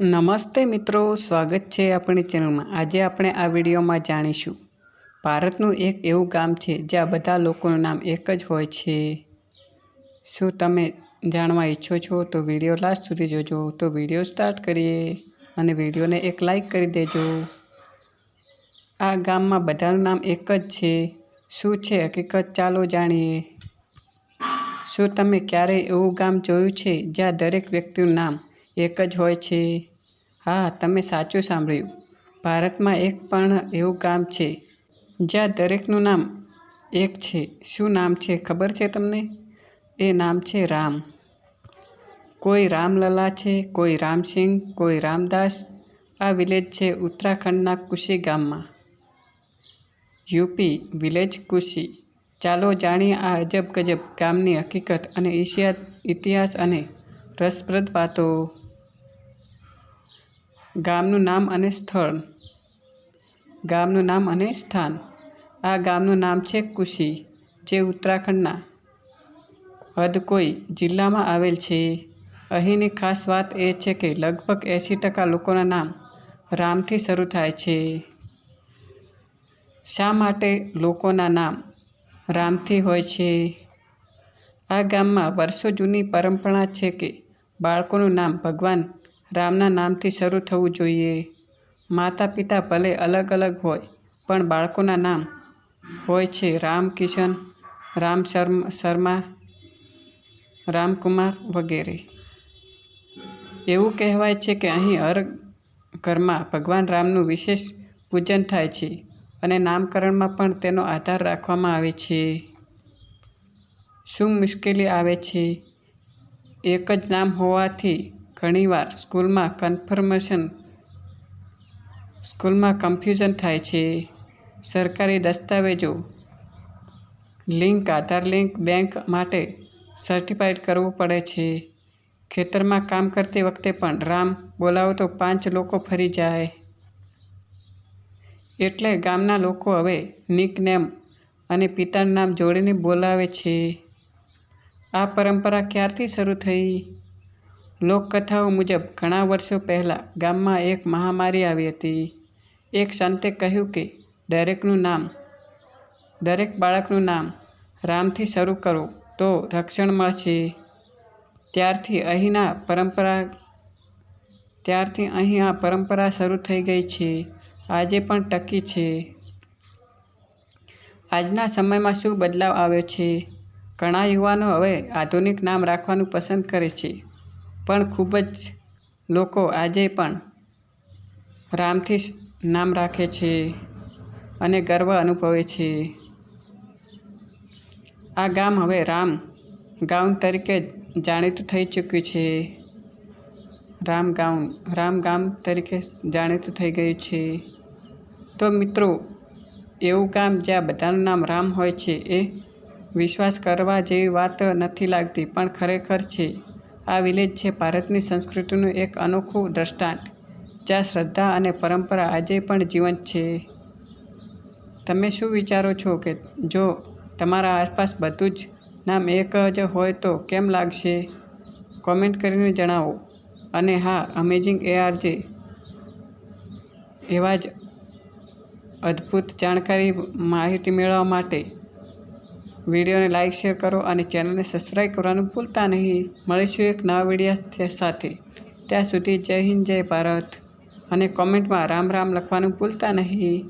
નમસ્તે મિત્રો, સ્વાગત છે આપણી ચેનલમાં. આજે આપણે આ વિડીયોમાં જાણીશું. ભારતનું એક એવું ગામ છે, જ્યાં બધા લોકોનું નામ એક જ હોય છે. શું તમે જાણવા ઈચ્છો છો, તો વીડિયો લાસ્ટ સુધી જોજો. તો વીડિયો સ્ટાર્ટ કરીએ અને વિડીયોને એક લાઈક કરી દેજો. આ ગામમાં બધાનું નામ એક જ છે. શું છે હકીકત ચાલો જાણીએ. શું તમે ક્યારેય એવું ગામ જોયું છે, જ્યાં દરેક વ્યક્તિનું નામ એક જ હોય છે. હા, તમે સાચું સાંભળ્યું. ભારતમાં એક પણ એવું ગામ છે, જ્યાં દરેકનું નામ એક છે. શું નામ છે ખબર છે તમને? એ નામ છે રામ. કોઈ રામલલા છે, કોઈ રામસિંહ, કોઈ રામદાસ. આ વિલેજ છે ઉત્તરાખંડના કુશી ગામમાં. UP village Kushi. ચાલો જાણીએ આ અજબ ગજબ ગામની હકીકત અને ઇતિહાસ ઇતિહાસ અને રસપ્રદ વાતો. ગામનું નામ અને સ્થળ. ગામનું નામ અને સ્થાન. આ ગામનું નામ છે કુશી, જે ઉત્તરાખંડના હદકોઈ જિલ્લામાં આવેલ છે. અહીંની ખાસ વાત એ છે કે લગભગ એંસી ટકા લોકોના નામ રામથી શરૂ થાય છે. શા માટે લોકોના નામ રામથી હોય છે? આ ગામમાં વર્ષો જૂની પરંપરા છે કે બાળકોનું નામ ભગવાન રામના નામથી શરૂ થવું જોઈએ. માતા પિતા ભલે અલગ અલગ હોય, પણ બાળકોના નામ હોય છે રામ કિશન રામ શર્મા, રામકુમાર વગેરે. એવું કહેવાય છે કે અહીં હર ઘરમાં ભગવાન રામનું વિશેષ પૂજન થાય છે અને નામકરણમાં પણ તેનો આધાર રાખવામાં આવે છે. શું મુશ્કેલી આવે છે? એક જ નામ હોવાથી ઘણીવાર સ્કૂલમાં કન્ફર્મેશન સ્કૂલમાં કન્ફ્યુઝન થાય છે. સરકારી દસ્તાવેજો લિંક આધાર લિંક બેંક માટે સર્ટિફાઈડ કરવું પડે છે. ખેતરમાં કામ કરતી વખતે પણ રામ બોલાવો તો પાંચ લોકો ફરી જાય. એટલે ગામના લોકો હવે નિકનેમ અને પિતાનું નામ જોડીને બોલાવે છે. આ પરંપરા ક્યારથી શરૂ થઈ? લોકકથાઓ મુજબ ઘણા વર્ષો પહેલાં ગામમાં એક મહામારી આવી હતી. એક સંતે કહ્યું કે, દરેકનું નામ, દરેક બાળકનું નામ રામથી શરૂ કરો, તો રક્ષણ મળશે. ત્યારથી અહીંના પરંપરા, ત્યારથી અહીં આ પરંપરા શરૂ થઈ ગઈ છે. આજે પણ ટકી છે. આજના સમયમાં શું બદલાવ આવ્યો છે? ઘણા યુવાનો હવે આધુનિક નામ રાખવાનું પસંદ કરે છે. પણ ખૂબ જ લોકો આજે પણ રામથી નામ રાખે છે અને ગર્વ અનુભવે છે. આ ગામ હવે રામ ગાઉન તરીકે જાણીતું થઈ ચૂક્યું છે. રામ ગાઉન, રામ ગામ તરીકે જાણીતું થઈ ગયું છે. તો મિત્રો, એવું ગામ જ્યાં બધાનું નામ રામ હોય છે એ વિશ્વાસ કરવા જેવી વાત નથી લાગતી, પણ ખરેખર છે. આ વિલેજ છે ભારતની સંસ્કૃતિનું એક અનોખું દ્રષ્ટાંત, જ્યાં શ્રદ્ધા અને પરંપરા આજે પણ જીવંત છે. તમે શું વિચારો છો કે જો તમારા આસપાસ બધું જ નામ એક જ હોય તો કેમ લાગશે? કોમેન્ટ કરીને જણાવો. અને હા અમેઝિંગ એઆરજે એવા જ અદ્ભુત જાણકારી માહિતી મેળવવા માટે વિડીયોને લાઇક શેર કરો અને ચેનલને સબસ્ક્રાઈબ કરવાનું ભૂલતા નહીં. મળીશું એક નવા વીડિયો સાથે. ત્યાં સુધી જય હિન્દ, જય ભારત. અને કોમેન્ટમાં રામ રામ લખવાનું ભૂલતા નહીં.